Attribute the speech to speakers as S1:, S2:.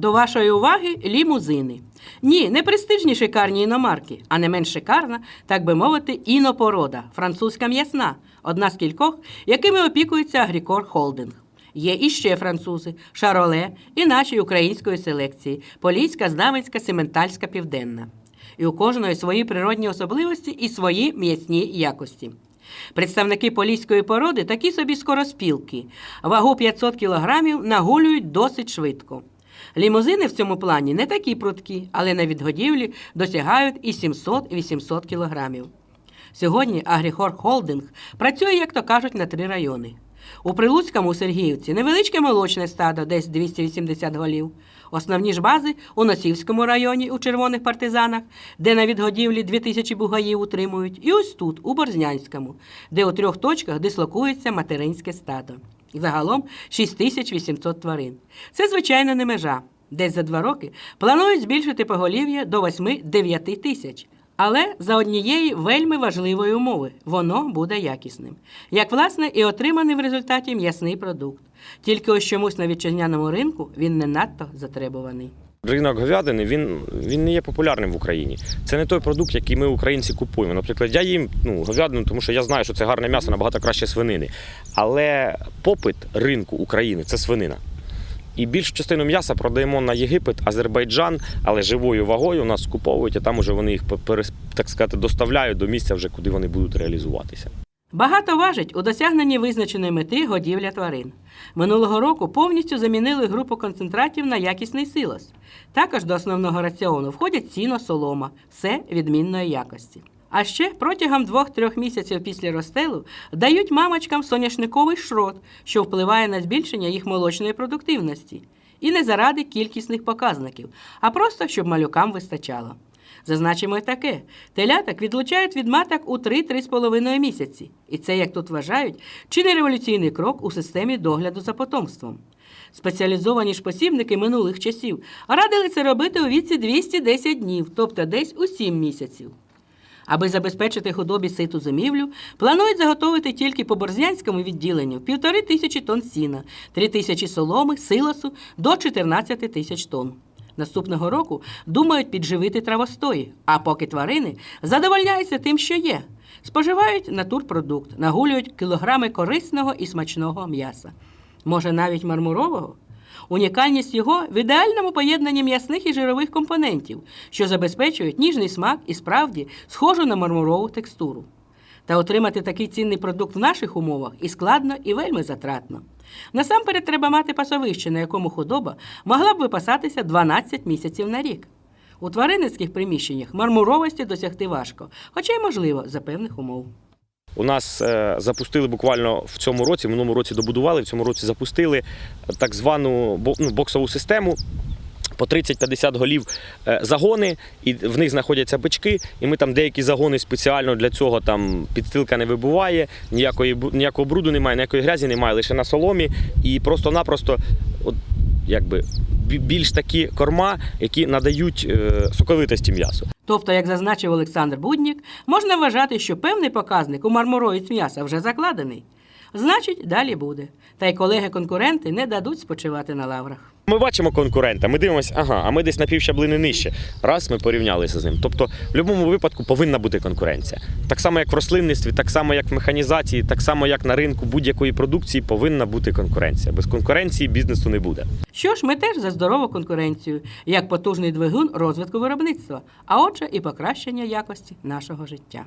S1: До вашої уваги лімузини. Ні, не престижні шикарні іномарки, а не менш шикарна, так би мовити, інопорода, французька м'ясна, одна з кількох, якими опікується Агрікор Холдинг. Є іще французи, Шароле і наші української селекції Поліська, Знам'янська, Сементальська, Південна. І у кожної свої природні особливості і свої м'ясні якості. Представники поліської породи такі собі скороспілки. Вагу 500 кілограмів нагулюють досить швидко. Лімузини в цьому плані не такі прудкі, але на відгодівлі досягають і 700-800 кілограмів. Сьогодні Агріхор Холдинг працює, як то кажуть, на три райони. У Прилуцькому у Сергіївці невеличке молочне стадо, десь 280 голів. Основні ж бази у Носівському районі у Червоних партизанах, де на відгодівлі 2000 бугаїв утримують, і ось тут, у Борзнянському, де у трьох точках дислокується материнське стадо. Загалом 6800 тварин. Це, звичайно, не межа. Десь за два роки планують збільшити поголів'я до 8-9 тисяч. Але за однієї вельми важливої умови воно буде якісним. Як, власне, і отриманий в результаті м'ясний продукт. Тільки ось чомусь на вітчизняному ринку він не надто затребуваний.
S2: Ринок говядини він, він не є популярним в Україні. Це не той продукт, який ми українці купуємо. Наприклад, я їм ну, говядину, тому що я знаю, що це гарне м'ясо набагато краще свинини. Але попит ринку України це свинина. І більшу частину м'яса продаємо на Єгипет, Азербайджан, але живою вагою у нас скуповують, а там уже вони їх так сказати, доставляють до місця, вже куди вони будуть реалізуватися.
S1: Багато важить у досягненні визначеної мети годівля тварин. Минулого року повністю замінили групу концентратів на якісний силос. Також до основного раціону входять сіно, солома, все відмінної якості. А ще протягом двох-трьох місяців після розстелу дають мамочкам соняшниковий шрот, що впливає на збільшення їх молочної продуктивності. І не заради кількісних показників, а просто щоб малюкам вистачало. Зазначимо й таке: теляток відлучають від маток у 3-3,5 місяці. І це, як тут вважають, чи не революційний крок у системі догляду за потомством. Спеціалізовані ж посібники минулих часів радили це робити у віці 210 днів, тобто десь у 7 місяців. Аби забезпечити худобі ситу зимівлю, планують заготовити тільки по борзнянському відділенню півтори тисячі тонн сіна, три тисячі соломи, силосу до 14 тисяч тонн. Наступного року думають підживити травостої, а поки тварини задовольняються тим, що є. Споживають натурпродукт, нагулюють кілограми корисного і смачного м'яса. Може, навіть мармурового? Унікальність його в ідеальному поєднанні м'ясних і жирових компонентів, що забезпечують ніжний смак і справді схожу на мармурову текстуру. Та отримати такий цінний продукт в наших умовах і складно, і вельми затратно. Насамперед треба мати пасовище, на якому худоба могла б випасатися 12 місяців на рік. У тваринницьких приміщеннях мармуровості досягти важко, хоча й можливо за певних умов.
S2: У нас е, запустили буквально в цьому році, в минулому році добудували, в цьому році запустили так звану ну, боксову систему. По 30-50 голів е, загони, і в них знаходяться бички, і ми там деякі загони спеціально для цього там підстилка не вибуває, ніякої ніякого бруду немає, ніякої грязі немає, лише на соломі. І просто-напросто, от якби більш такі корма, які надають е, соковитості м'ясу.
S1: Тобто, як зазначив Олександр Буднік, можна вважати, що певний показник у мармуровіць м'яса вже закладений. Значить, далі буде. Та й колеги-конкуренти не дадуть спочивати на лаврах.
S2: Ми бачимо конкурента, ми дивимося, ага, а ми десь на півщаблини нижче. Раз ми порівнялися з ним. Тобто, в будь-якому випадку повинна бути конкуренція. Так само, як в рослинництві, так само, як в механізації, так само, як на ринку будь-якої продукції, повинна бути конкуренція. Без конкуренції бізнесу не буде.
S1: Що ж, ми теж за здорову конкуренцію, як потужний двигун розвитку виробництва, а отже, і покращення якості нашого життя.